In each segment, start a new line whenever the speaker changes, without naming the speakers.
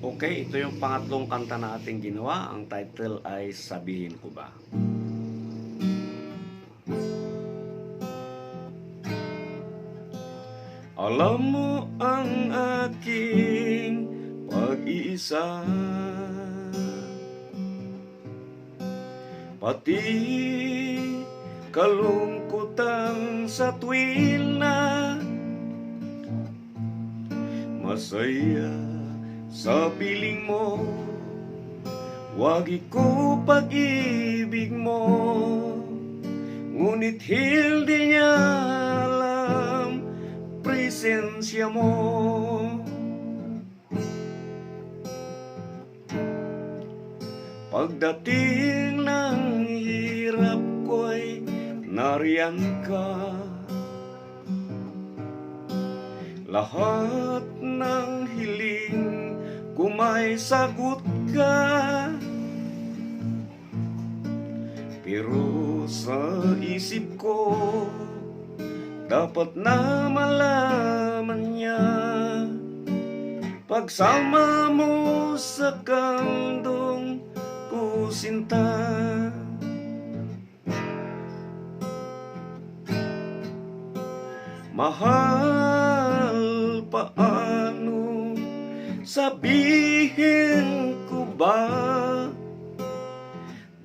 Okay, ito yung pangatlong kanta na ating ginawa. Ang title ay Sabihin Ko Ba? Alam mo ang aking pag-iisa Pati kalungkutan sa tuwina Masaya sa piling mo Wag ko pag-ibig mo. Ngunit hindi niya alam Presensya mo. Pagdating ng hirap ko'y nariyan ka. Lahat ng hiling may sagot ka. Pero sa isip ko Dapat na malaman niya. Pagsama mo sa kandong ko sinta Mahal paano sabihin ko ba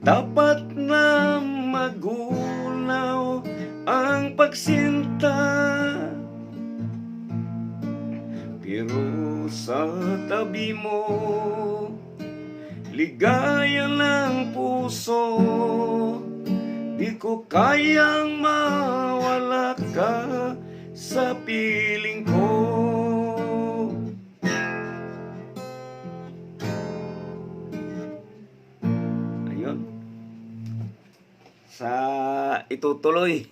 Dapat na magunaw ang pagsinta? Pero sa tabi mo Ligaya ng puso Di ko kayang mawala ka sa piling ko Sa itutuloy